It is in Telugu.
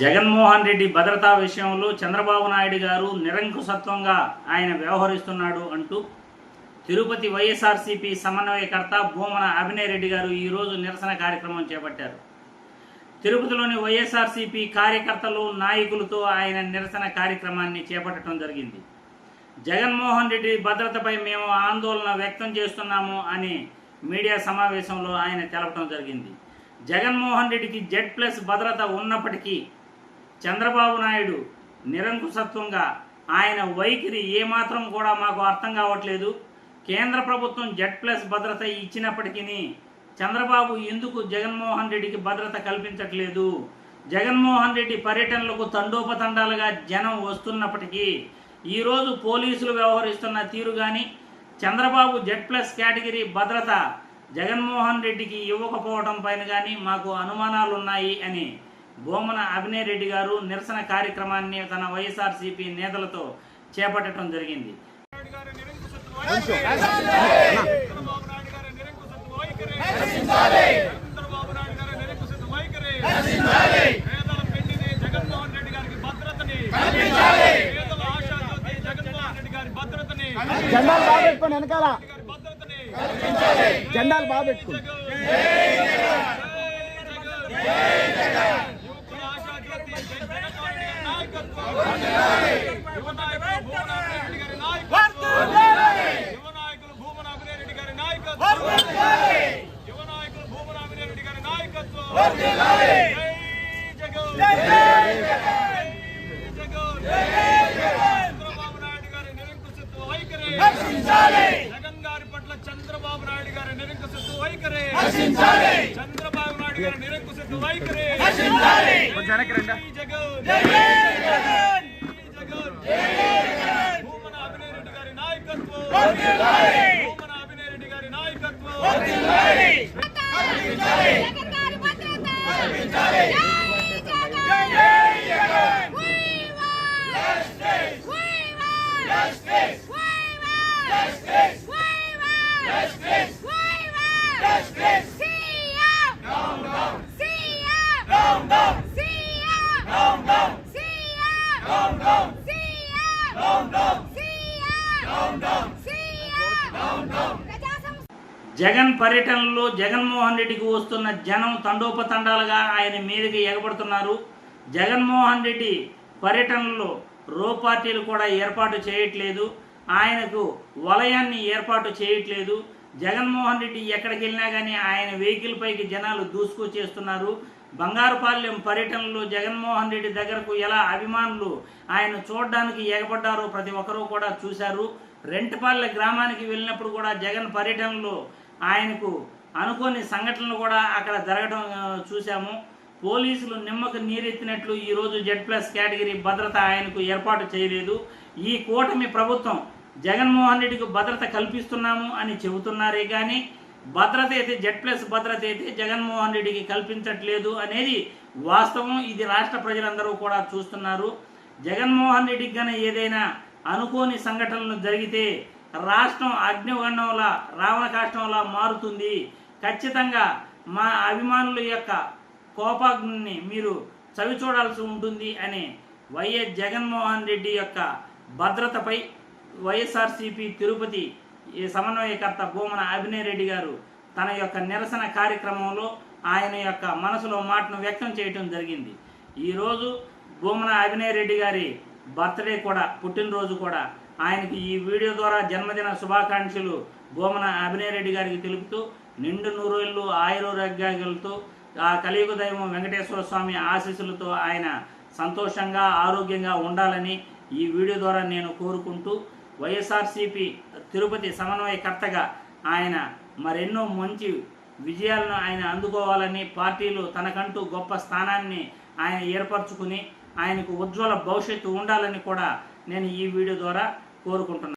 జగన్మోహన్ రెడ్డి భద్రతా విషయంలో చంద్రబాబు నాయుడు గారు నిరంకుశత్వంగా ఆయన వ్యవహరిస్తున్నాడు అంటూ తిరుపతి వైఎస్ఆర్సీపీ సమన్వయకర్త భూమన అభినయ్ రెడ్డి గారు ఈరోజు నిరసన కార్యక్రమం చేపట్టారు. తిరుపతిలోని వైఎస్ఆర్సీపీ కార్యకర్తలు నాయకులతో ఆయన నిరసన కార్యక్రమాన్ని చేపట్టడం జరిగింది. జగన్మోహన్ రెడ్డి భద్రతపై మేము ఆందోళన వ్యక్తం చేస్తున్నాము అని మీడియా సమావేశంలో ఆయన తెలపడం జరిగింది. జగన్మోహన్ రెడ్డికి జెడ్ ప్లస్ భద్రత ఉన్నప్పటికీ చంద్రబాబు నాయుడు నిరంకుశత్వంగా ఆయన వైఖరి ఏమాత్రం కూడా మాకు అర్థం కావట్లేదు. కేంద్ర ప్రభుత్వం జెడ్ ప్లస్ భద్రత ఇచ్చినప్పటికీ చంద్రబాబు ఎందుకు జగన్మోహన్ రెడ్డికి భద్రత కల్పించట్లేదు? జగన్మోహన్ రెడ్డి పర్యటనలకు తండోపతండాలుగా జనం వస్తున్నప్పటికీ ఈరోజు పోలీసులు వ్యవహరిస్తున్న తీరు కానీ చంద్రబాబు జెడ్ ప్లస్ కేటగిరీ భద్రత జగన్మోహన్ రెడ్డికి ఇవ్వకపోవడం పైన కానీ మాకు అనుమానాలున్నాయి అని బోమన అభినయ్ రెడ్డి గారు నిరసన కార్యక్రమాన్ని తన వైఎస్ఆర్సీపీ నేతలతో చేపట్టడం జరిగింది. జెండాలు బాగా పెట్టుకోండి వెనకాల. జెండాలు బాగా పెట్టుకోండి నిరంకుశత్వ వైఖరి. చంద్రబాబు నాయుడు గారి నిరంకుశత్వ వైఖరి. పేదల పెళ్ళిని జగన్మోహన్ రెడ్డి గారికి భద్రతని పేదల ఆశాజ్యోతి జగన్మోహన్ రెడ్డి గారి భద్రతని జెండాలు బాగా పెట్టుకోండి వెనకాల గారి భద్రతని జెండాలు బాగా పెట్టుకోండి యువకుల ఆశాజ్యోతి జగన్మోహన్ రెడ్డి గారి నాయకత్వం యువ నాయకులు భువన రెడ్డి గారి నాయకత్వం యువ నాయకులు భూమన అభినయ్ రెడ్డి గారి నాయకత్వం యువ నాయకులు భూమన అభినయ్ రెడ్డి గారి నాయకత్వం జై జగన్ గారి పట్ల చంద్రబాబు నాయుడు గారి నిరంకుశత్వ వైఖరి చంద్రబాబు నాయుడు గారి నిరంకుశత్వ వైఖరి భూమన అభినయ్ రెడ్డి గారి నాయకత్వం జగన్ పర్యటనలో జగన్మోహన్ రెడ్డికి వస్తున్న జనం తండోపతండాలుగా ఆయన మీదకి ఎగబడుతున్నారు. జగన్మోహన్ రెడ్డి పర్యటనలో రో పార్టీలు కూడా ఏర్పాటు చేయట్లేదు. ఆయనకు వలయాన్ని ఏర్పాటు చేయట్లేదు. జగన్మోహన్ రెడ్డి ఎక్కడికి వెళ్ళినా కానీ ఆయన వెహికల్ పైకి జనాలు దూసుకొచ్చేస్తున్నారు బంగారుపాలెం పర్యటనలో జగన్మోహన్ రెడ్డి దగ్గరకు ఎలా అభిమానులు ఆయన చూడడానికి ఎగబడ్డారో ప్రతి ఒక్కరూ కూడా చూశారు. రెంటపాల్లె గ్రామానికి వెళ్ళినప్పుడు కూడా జగన్ పర్యటనలో ఆయనకు అనుకోని సంఘటనలు కూడా అక్కడ జరగడం చూశాము. పోలీసులు నిమ్మకు నీరెత్తినట్లు ఈరోజు జెడ్ ప్లస్ కేటగిరీ భద్రత ఆయనకు ఏర్పాటు చేయలేదు. ఈ కూటమి ప్రభుత్వం జగన్మోహన్ రెడ్డికి భద్రత కల్పిస్తున్నాము అని చెబుతున్నారే కానీ భద్రత అయితే జెడ్ ప్లస్ భద్రత అయితే జగన్మోహన్ రెడ్డికి కల్పించట్లేదు అనేది వాస్తవం. ఇది రాష్ట్ర ప్రజలందరూ కూడా చూస్తున్నారు. జగన్మోహన్ రెడ్డికి గన ఏదైనా అనుకోని సంఘటనలు జరిగితే రాష్ట్రం అగ్నివర్ణంలా రావణ కాష్టంలా మారుతుంది. ఖచ్చితంగా మా అభిమానుల యొక్క కోపాగ్ని మీరు చవి చూడాల్సి ఉంటుంది అని వైఎస్ జగన్మోహన్ రెడ్డి యొక్క భద్రతపై వైఎస్ఆర్సీపీ తిరుపతి ఈ సమన్వయకర్త భూమన అభినయ్ రెడ్డి గారు తన యొక్క నిరసన కార్యక్రమంలో ఆయన యొక్క మనసులో మాటను వ్యక్తం చేయటం జరిగింది. ఈరోజు భూమన అభినయ్ రెడ్డి గారి బర్త్డే కూడా పుట్టినరోజు కూడా ఆయనకి ఈ వీడియో ద్వారా జన్మదిన శుభాకాంక్షలు భూమన అభినయ్ రెడ్డి గారికి తెలుపుతూ నిండు నూరేళ్ళు ఆయురోగ్యాలతో ఆ కలియుగ దైవం వెంకటేశ్వర స్వామి ఆశీస్సులతో ఆయన సంతోషంగా ఆరోగ్యంగా ఉండాలని ఈ వీడియో ద్వారా నేను కోరుకుంటూ వైఎస్ఆర్సీపీ తిరుపతి సమన్వయకర్తగా ఆయన మరెన్నో మంచి విజయాలను ఆయన అందుకోవాలని పార్టీలు తనకంటూ గొప్ప స్థానాన్ని ఆయన ఏర్పరచుకుని ఆయనకు ఉజ్వల భవిష్యత్తు ఉండాలని కూడా నేను ఈ వీడియో ద్వారా కోరుకుంటున్నాను.